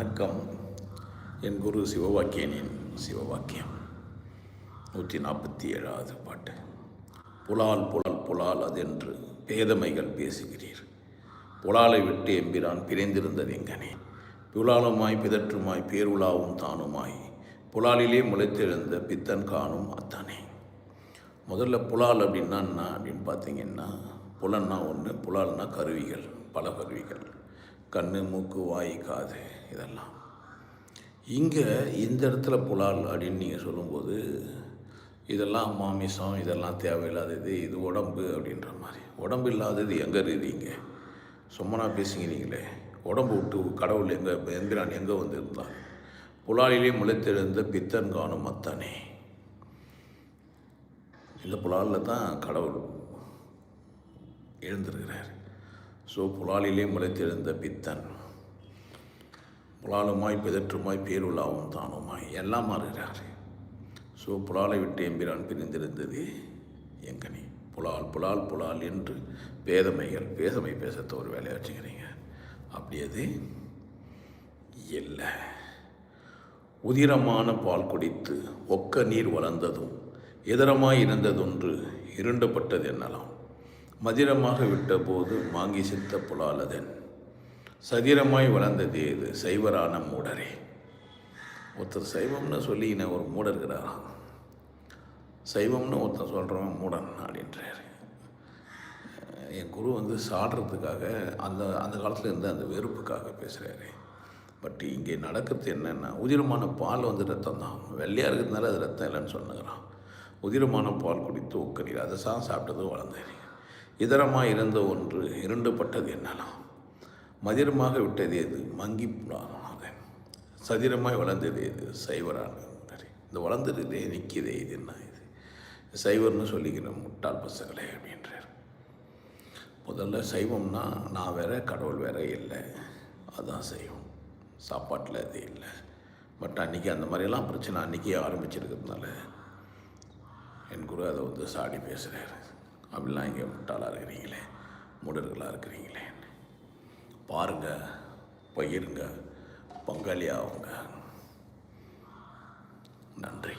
வணக்கம். என் குரு சிவவாக்கியனின் சிவவாக்கியம். நூற்றி நாற்பத்தி ஏழாவது பாட்டு. புலால் புலால் புலால் அதென்று பேதமைகள் பேசுகிறீர். புலாலை விட்டு எம்பிரான் பிரிந்திருந்தது எங்கனே. புலாலுமாய் பிதற்றுமாய் பேருலாவும் தானுமாய். புலாலிலே முளைத்தெழுந்த பித்தன் காணும் அத்தானே. முதல்ல புலால் அப்படின்னா என்ன அப்படின்னு பார்த்தீங்கன்னா புலன்னா ஒன்று புலால்னா கருவிகள் பல கருவிகள். கண் மூக்கு வாய் காது இதெல்லாம். இங்கே இந்த இடத்துல புலால் அப்படின்னு நீங்கள் சொல்லும்போது இதெல்லாம் மாமிசம் இதெல்லாம் தேவையில்லாதது இது உடம்பு அப்படின்ற மாதிரி. உடம்பு இல்லாதது எங்கே இருக்கிறீங்க சும்மனா பேசுங்கிறீங்களே உடம்பு விட்டு கடவுள் எங்கே எந்திரான் எங்கே வந்திருந்தான் புலாலிலே முளைத்தெழுந்த பித்தன் காணும் மத்தானே இந்த புலாலில் தான் கடவுள் எழுந்திருக்கிறார். ஸோ புலாலிலே முளைத்திருந்த பித்தன். புலாலுமாய் பிதற்றுமாய் பேருலாவும் தானுமாய் எல்லாம் மாறுகிறார். ஸோ புலாலை விட்டு எம்பிரான் பிரிந்திருந்தது எங்கனி. புலால் புலால் புலால் என்று பேதமைகள் பேதமை பேசத்த ஒரு வேலையை வச்சுக்கிறீங்க. அப்படி அது இல்லை. உதிரமான பால் குடித்து ஒக்க நீர் வளர்ந்ததும் இதரமாய் இருந்ததொன்று இருண்டப்பட்டது என்னலாம்? மதிரமாக விட்டபோது மாங்கி சித்த புலாலதன். சதிரமாய் வளர்ந்தது இது சைவரான மூடரே. ஒருத்தர் சைவம்னு சொல்லின ஒரு மூடர் இருக்கிறாராம் சைவம்னு ஒருத்தர் சொல்கிறவன் மூடன் அப்படின்றார். என் குரு வந்து சாடுறதுக்காக அந்த அந்த காலத்தில் இருந்த அந்த வெறுப்புக்காக பேசுகிறாரு பட் இங்கே நடக்கிறது என்னென்னா உதிரமான பால் வந்து ரத்தம் தான். வெள்ளையாக இருக்கிறதுனால அது ரத்தம் இல்லைன்னு சொன்னுக்கிறான் உதிரமான பால் குடித்து உக்கறீர் அதை தான் சாப்பிட்டதும் வளர்ந்தேன். இதரமாக இருந்த ஒன்று இருண்டுபட்டது என்னலாம்? மதிரமாக விட்டது எது? மங்கி புலானது சதிரமாய் வளர்ந்தது எது? சைவரான இந்த வளர்ந்ததே நிற்கிதே இது என்ன இது? சைவர்னு சொல்லிக்கிற முட்டாள் பசங்களே அப்படின்றார். முதல்ல சைவம்னா நான் வேற கடவுள் வேற இல்லை. அதுதான் சைவம். சாப்பாட்டில் அது இல்லை. பட் அன்றைக்கி அந்த மாதிரியெல்லாம் பிரச்சனை அன்றைக்கே ஆரம்பிச்சிருக்கிறதுனால என் குரு அதை வந்து சாடி பேசுகிறாரு அப்படிலாம் இங்கே முட்டாளாக இருக்கிறீங்களே? முடர்களாக இருக்கிறீங்களே? பாருங்கள் பயிருங்க பங்காளியாகுங்க. நன்றி.